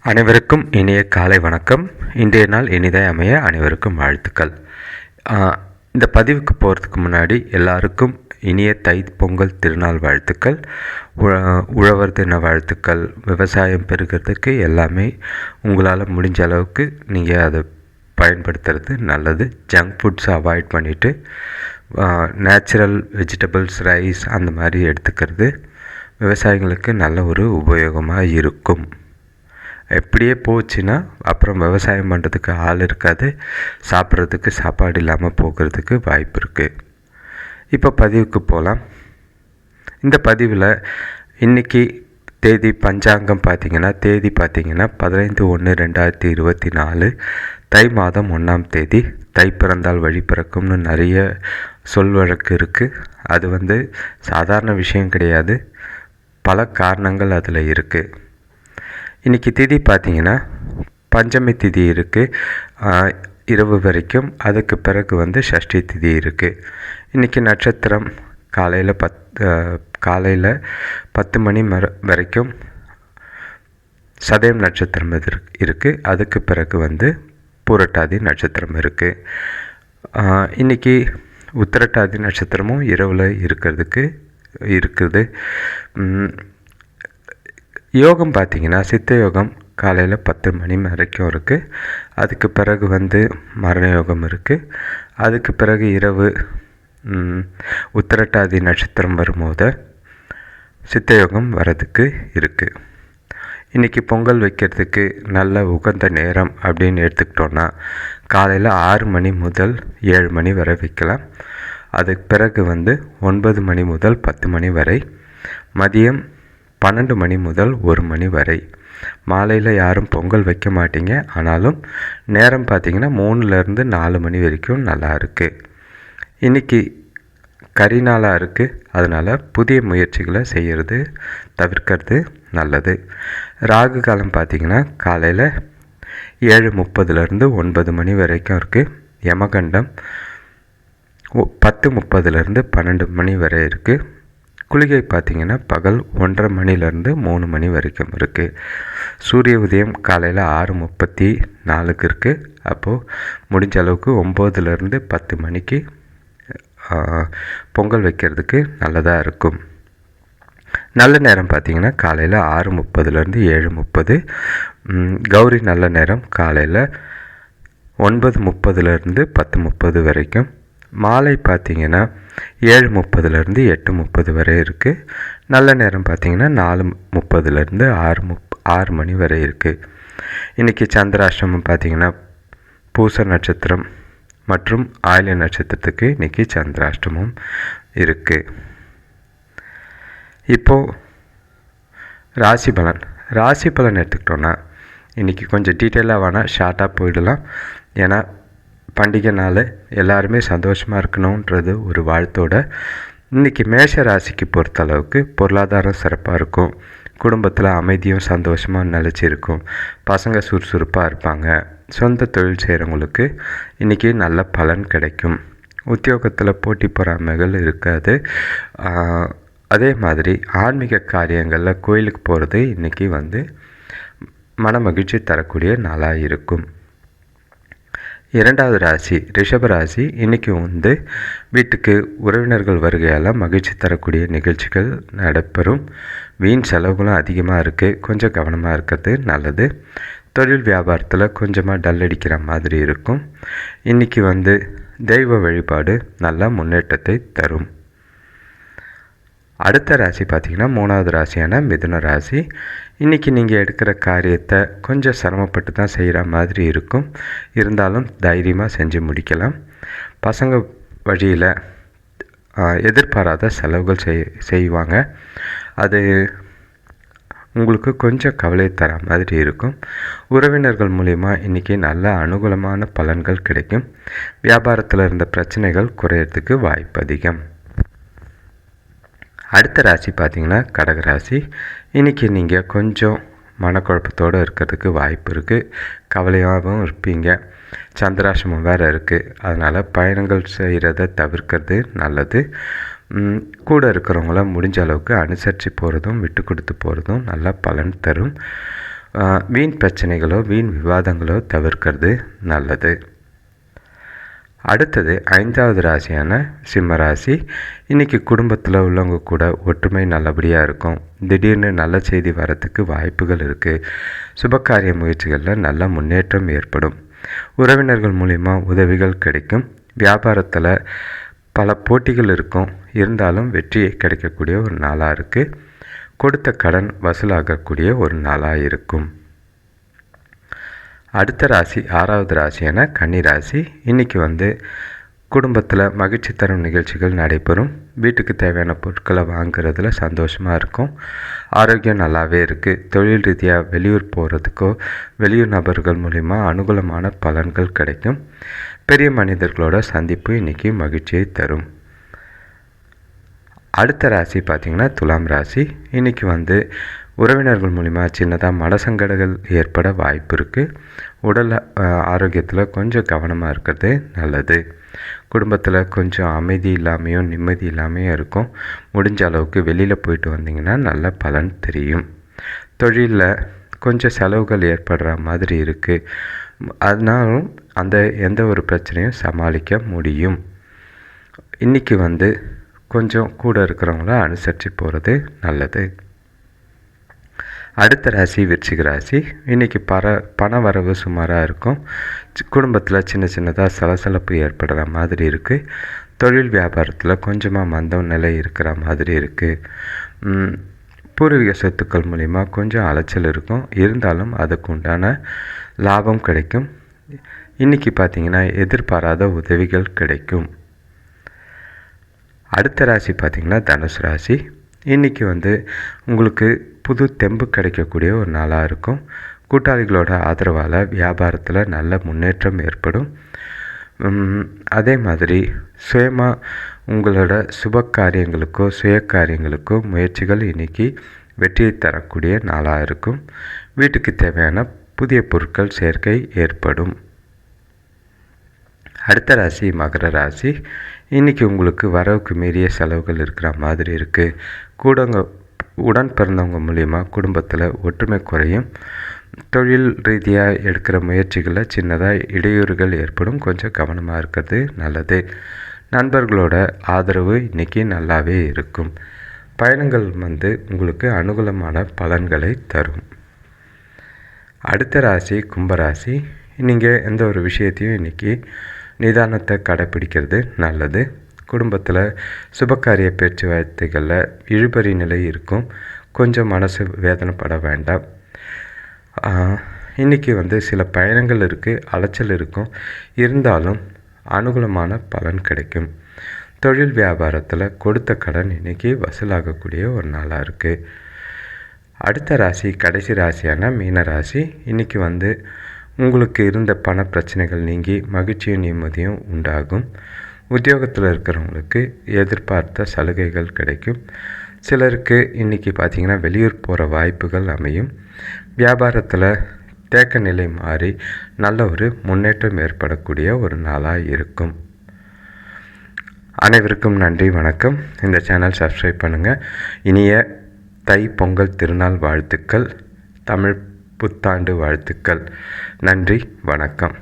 அனைவருக்கும் இனிய காலை வணக்கம். இன்றைய நாள் இனிதாய் அமைய அனைவருக்கும் வாழ்த்துக்கள். இந்த பதிவுக்கு போகிறதுக்கு முன்னாடி எல்லாருக்கும் இனிய தை பொங்கல் திருநாள் வாழ்த்துக்கள். உழ- உழவர் தின வாழ்த்துக்கள். விவசாயம் பெருகிறதுக்கு எல்லாமே உங்களால் முடிஞ்ச அளவுக்கு நீங்கள் அதை பயன்படுத்துறது நல்லது. ஜங்க் ஃபுட்ஸை அவாய்ட் பண்ணிவிட்டு நேச்சுரல் வெஜிடபிள்ஸ் ரைஸ் அந்த மாதிரி எடுத்துக்கிறது விவசாயிகளுக்கு நல்ல ஒரு உபயோகமாக இருக்கும். எப்படியே போச்சுன்னா அப்புறம் விவசாயம் பண்ணுறதுக்கு ஆள் இருக்காது. சாப்பிட்றதுக்கு சாப்பாடு இல்லாமல் போகிறதுக்கு வாய்ப்பு இருக்குது இப்போ பதிவுக்கு போகலாம் இந்த பதிவில் இன்றைக்கி தேதி பஞ்சாங்கம் பார்த்திங்கன்னா தேதி பார்த்திங்கன்னா பதினைந்து ஒன்று ரெண்டாயிரத்தி இருபத்தி நாலு தை மாதம் ஒன்றாம் தேதி. தை பிறந்தால் வழி பிறக்கும்னு நிறைய சொல் வழக்கு இருக்குது அது வந்து சாதாரண விஷயம் கிடையாது. பல காரணங்கள் அதில் இருக்குது இன்றைக்கி திதி பார்த்திங்கன்னா பஞ்சமி திதி இருக்குது இரவு வரைக்கும் அதுக்கு பிறகு வந்து ஷஷ்டி திதி இருக்குது இன்றைக்கி நட்சத்திரம் காலையில் பத் காலையில் பத்து மணி மர வரைக்கும் சதயம் நட்சத்திரம் இது இருக்குது அதுக்கு பிறகு வந்து பூரட்டாதி நட்சத்திரம் இருக்குது இன்றைக்கி உத்திரட்டாதி நட்சத்திரமும் இரவில் இருக்கிறதுக்கு இருக்குது. யோகம் பார்த்தீங்கன்னா சித்த யோகம் காலையில் பத்து மணி வரைக்கும் இருக்குது அதுக்கு பிறகு வந்து மரண யோகம் இருக்குது அதுக்கு பிறகு இரவு உத்திரட்டாதி நட்சத்திரம் வரும்போது சித்த யோகம் வரதுக்கு இருக்குது இன்றைக்கி பொங்கல் வைக்கிறதுக்கு நல்ல உகந்த நேரம் அப்படின்னு எடுத்துக்கிட்டோன்னா காலையில் ஆறு மணி முதல் ஏழு மணி வரை வைக்கலாம். அதுக்கு பிறகு வந்து ஒன்பது மணி முதல் பத்து மணி வரை மதியம் பன்னெண்டு மணி முதல் ஒரு மணி வரை. மாலையில் யாரும் பொங்கல் வைக்க மாட்டீங்க. ஆனாலும் நேரம் பார்த்தீங்கன்னா மூணுலேருந்து நாலு மணி வரைக்கும் நல்லா இருக்குது இன்றைக்கி கறி நாளாக இருக்குது அதனால் புதிய முயற்சிகளை செய்கிறது தவிர்க்கிறது நல்லது. ராகு காலம் பார்த்திங்கன்னா காலையில் ஏழு முப்பதுலேருந்து ஒன்பது மணி வரைக்கும் இருக்குது யமகண்டம் ஒ- பத்து முப்பதுலேருந்து பன்னெண்டு மணி வரை இருக்குது குளிகை பார்த்திங்கன்னா பகல் ஒன்றரை மணிலேருந்து மூணு மணி வரைக்கும் இருக்குது சூரிய உதயம் காலையில் ஆறு முப்பத்தி நாலுக்கு இருக்குது அப்போது முடிஞ்ச அளவுக்கு ஒம்போதுலேருந்து பத்து மணிக்கு பொங்கல் வைக்கிறதுக்கு நல்லதாக இருக்கும். நல்ல நேரம் பார்த்தீங்கன்னா காலையில் ஆறு முப்பதுலேருந்து ஏழு முப்பது. கௌரி நல்ல நேரம் காலையில் ஒன்பது முப்பதுலேருந்து பத்து முப்பது வரைக்கும். மாலை பார்த்தீங்கன்னா ஏழு முப்பதுலேருந்து எட்டு முப்பது வரை இருக்குது நல்ல நேரம் பார்த்தீங்கன்னா நாலு முப்பதுலேருந்து ஆறு முப் ஆறு மணி வரை இருக்குது இன்றைக்கி சந்திராஷ்டமம் பார்த்தீங்கன்னா பூச நட்சத்திரம் மற்றும் ஆயில நட்சத்திரத்துக்கு இன்றைக்கி சந்திராஷ்டமம் இருக்குது இப்போது ராசி பலன். ராசி பலன் எடுத்துக்கிட்டோன்னா இன்றைக்கி கொஞ்சம் டீட்டெயிலாக வேணால் ஷார்ட்டாக போயிடலாம். ஏன்னா பண்டிகை நாள் எல்லாருமே சந்தோஷமாக இருக்கணுன்றது ஒரு வாழ்த்தோட. இன்றைக்கி மேஷ ராசிக்கு பொறுத்தளவுக்கு பொருளாதாரம் சிறப்பாக இருக்கும். குடும்பத்தில் அமைதியும் சந்தோஷமாக நிலச்சிருக்கும். பசங்க சுறுசுறுப்பாக இருப்பாங்க. சொந்த தொழில் செய்கிறவங்களுக்கு இன்றைக்கி நல்ல பலன் கிடைக்கும். உத்தியோகத்தில் போட்டி பொறாமைகள் இருக்காது. அதே மாதிரி ஆன்மீக காரியங்களில் கோயிலுக்கு போகிறது இன்றைக்கி வந்து மன மகிழ்ச்சி தரக்கூடிய நாளாக இருக்கும். இரண்டாவது ராசி ரிஷப ராசி. இன்றைக்கி வந்து வீட்டுக்கு உறவினர்கள் வருகையால் மகிழ்ச்சி தரக்கூடிய நிகழ்ச்சிகள் நடைபெறும். வீண் செலவுகளும் அதிகமாக இருக்குது கொஞ்சம் கவனமாக இருக்கிறது நல்லது. தொழில் வியாபாரத்தில் கொஞ்சமாக டல் அடிக்கிற மாதிரி இருக்கும். இன்றைக்கி வந்து தெய்வ வழிபாடு நல்ல முன்னேற்றத்தை தரும். அடுத்த ராசி பார்த்திங்கன்னா மூணாவது ராசியான மிதுன ராசி. இன்றைக்கி நீங்கள் எடுக்கிற காரியத்தை கொஞ்சம் சிரமப்பட்டு தான் செய்கிற மாதிரி இருக்கும். இருந்தாலும் தைரியமாக செஞ்சு முடிக்கலாம். பசங்க வழியில் எதிர்பாராத செலவுகள் செய் செய்வாங்க. அது உங்களுக்கு கொஞ்சம் கவலை தர மாதிரி இருக்கும். உறவினர்கள் மூலிமா இன்றைக்கி நல்ல அனுகூலமான பலன்கள் கிடைக்கும். வியாபாரத்தில் இருந்த பிரச்சனைகள் குறையிறதுக்கு வாய்ப்பு அதிகம். அடுத்த ராசி பார்த்தீங்கன்னா கடகராசி இன்றைக்கி நீங்கள் கொஞ்சம் மனக்குழப்பத்தோடு இருக்கிறதுக்கு வாய்ப்பு இருக்குது கவலையாகவும் இருப்பீங்க. சந்திராசிரமம் வேறு இருக்குது அதனால் பயணங்கள் செய்கிறத தவிர்க்கிறது நல்லது. கூட இருக்கிறவங்கள முடிஞ்ச அளவுக்கு அனுசரித்து போகிறதும் விட்டு கொடுத்து போகிறதும் நல்ல பலன் தரும். வீண் பிரச்சனைகளோ வீண் விவாதங்களோ தவிர்க்கிறது நல்லது. அடுத்தது ஐந்தாவது ராசியான சிம்ம ராசி. இன்றைக்கி குடும்பத்தில் உள்ளவங்க கூட ஒற்றுமை நல்லபடியாக இருக்கும். திடீர்னு நல்ல செய்தி வரத்துக்கு வாய்ப்புகள் இருக்குது சுபகாரிய முயற்சிகளில் நல்ல முன்னேற்றம் ஏற்படும். உறவினர்கள் மூலிமா உதவிகள் கிடைக்கும். வியாபாரத்தில் பல போட்டிகள் இருக்கும். இருந்தாலும் வெற்றி கிடைக்கக்கூடிய ஒரு நாளாக இருக்குது கொடுத்த கடன் வசூலாகக்கூடிய ஒரு நாளாக இருக்கும். அடுத்த ராசி ஆறாவது ராசியான கன்னி ராசி. இன்றைக்கி வந்து குடும்பத்தில் மகிழ்ச்சி தரும் நிகழ்ச்சிகள் நடைபெறும். வீட்டுக்கு தேவையான பொருட்களை வாங்குறதுல சந்தோஷமாக இருக்கும். ஆரோக்கியம் நல்லாவே இருக்குது தொழில் ரீதியாக வெளியூர் போகிறதுக்கோ வெளியூர் நபர்கள் மூலிமா அனுகூலமான பலன்கள் கிடைக்கும். பெரிய மனிதர்களோட சந்திப்பு இன்றைக்கி மகிழ்ச்சியை தரும். அடுத்த ராசி பார்த்திங்கன்னா துலாம் ராசி. இன்றைக்கி வந்து உறவினர்கள் மூலிமா சின்னதாக மனசங்கடங்கள் ஏற்பட வாய்ப்பு இருக்குது உடல் ஆரோக்கியத்தில் கொஞ்சம் கவனமாக இருக்கிறது நல்லது. குடும்பத்தில் கொஞ்சம் அமைதி இல்லாமையும் நிம்மதி இல்லாமையும் இருக்கும். முடிஞ்ச அளவுக்கு வெளியில் போயிட்டு வந்தீங்கன்னா நல்ல பலன் தெரியும். தொழிலில் கொஞ்சம் செலவுகள் ஏற்படுற மாதிரி இருக்குது அதனாலும் அந்த எந்த ஒரு பிரச்சனையும் சமாளிக்க முடியும். இன்றைக்கி வந்து கொஞ்சம் கூட இருக்கிறவங்கள அனுசரித்து போகிறது நல்லது. அடுத்த ராசி விருச்சிக ராசி. இன்றைக்கி பர பண வரவு சுமாராக இருக்கும் குடும்பத்தில் சின்ன சின்னதாக சலசலப்பு ஏற்படுற மாதிரி இருக்குது தொழில் வியாபாரத்தில் கொஞ்சமாக மந்தம் நிலை இருக்கிற மாதிரி இருக்குது பூர்வீக சொத்துக்கள் மூலிமா கொஞ்சம் அலைச்சல் இருக்கும். இருந்தாலும் அதுக்கு உண்டான லாபம் கிடைக்கும். இன்றைக்கி பார்த்தீங்கன்னா எதிர்பாராத உதவிகள் கிடைக்கும். அடுத்த ராசி பார்த்திங்கன்னா தனுசு ராசி. இன்றைக்கி வந்து உங்களுக்கு புது தெம்பு கிடைக்கக்கூடிய ஒரு நாளாக இருக்கும். கூட்டாளிகளோட ஆதரவால் வியாபாரத்தில் நல்ல முன்னேற்றம் ஏற்படும். அதே மாதிரி சுயமாக உங்களோட சுப காரியங்களுக்கோ சுய காரியங்களுக்கோ முயற்சிகள் இன்றைக்கி வெற்றியை தரக்கூடிய நாளாக இருக்கும். வீட்டுக்கு தேவையான புதிய பொருட்கள் சேர்க்கை ஏற்படும். அடுத்த ராசி மகர ராசி. இன்றைக்கி உங்களுக்கு வரவுக்கு மீறிய செலவுகள் இருக்கிற மாதிரி இருக்குது கூடங்க உடன் பிறந்தவங்க மூலிமா குடும்பத்தில் ஒற்றுமை குறையும். தொழில் ரீதியாக எடுக்கிற முயற்சிகளில் சின்னதாக இடையூறுகள் ஏற்படும். கொஞ்சம் கவனமாக இருக்கிறது நல்லது. நண்பர்களோட ஆதரவு இன்றைக்கி நல்லாவே இருக்கும். பயணங்கள் வந்து உங்களுக்கு அனுகூலமான பலன்களை தரும். அடுத்த ராசி கும்பராசி நீங்கள் எந்த ஒரு விஷயத்தையும் இன்றைக்கி நிதானத்தை கடைப்பிடிக்கிறது நல்லது. குடும்பத்தில் சுபகாரிய பேச்சுவார்த்தைகளில் இழுபறி நிலை இருக்கும். கொஞ்சம் மனசு வேதனைப்பட வேண்டாம். இன்றைக்கி வந்து சில பயணங்கள் இருக்குது அலைச்சல் இருக்கும். இருந்தாலும் அனுகூலமான பலன் கிடைக்கும். தொழில் வியாபாரத்தில் கொடுத்த கடன் இன்றைக்கி வசூலாகக்கூடிய ஒரு நாளாக இருக்குது அடுத்த ராசி கடைசி ராசியான மீன ராசி இன்றைக்கி வந்து உங்களுக்கு இருந்த பண பிரச்சனைகள் நீங்கி மகிழ்ச்சியும் நிம்மதியும் உண்டாகும். உத்தியோகத்தில் இருக்கிறவங்களுக்கு எதிர்பார்த்த சலுகைகள் கிடைக்கும். சிலருக்கு இன்றைக்கி பார்த்திங்கன்னா வெளியூர் போகிற வாய்ப்புகள் அமையும். வியாபாரத்தில் தேக்க நிலை மாறி நல்ல ஒரு முன்னேற்றம் ஏற்படக்கூடிய ஒரு நாளாக இருக்கும். அனைவருக்கும் நன்றி வணக்கம். இந்த சேனல் சப்ஸ்கிரைப் பண்ணுங்கள் இனிய தை பொங்கல் திருநாள் வாழ்த்துக்கள். தமிழ் புத்தாண்டு வாழ்த்துக்கள். நன்றி வணக்கம்.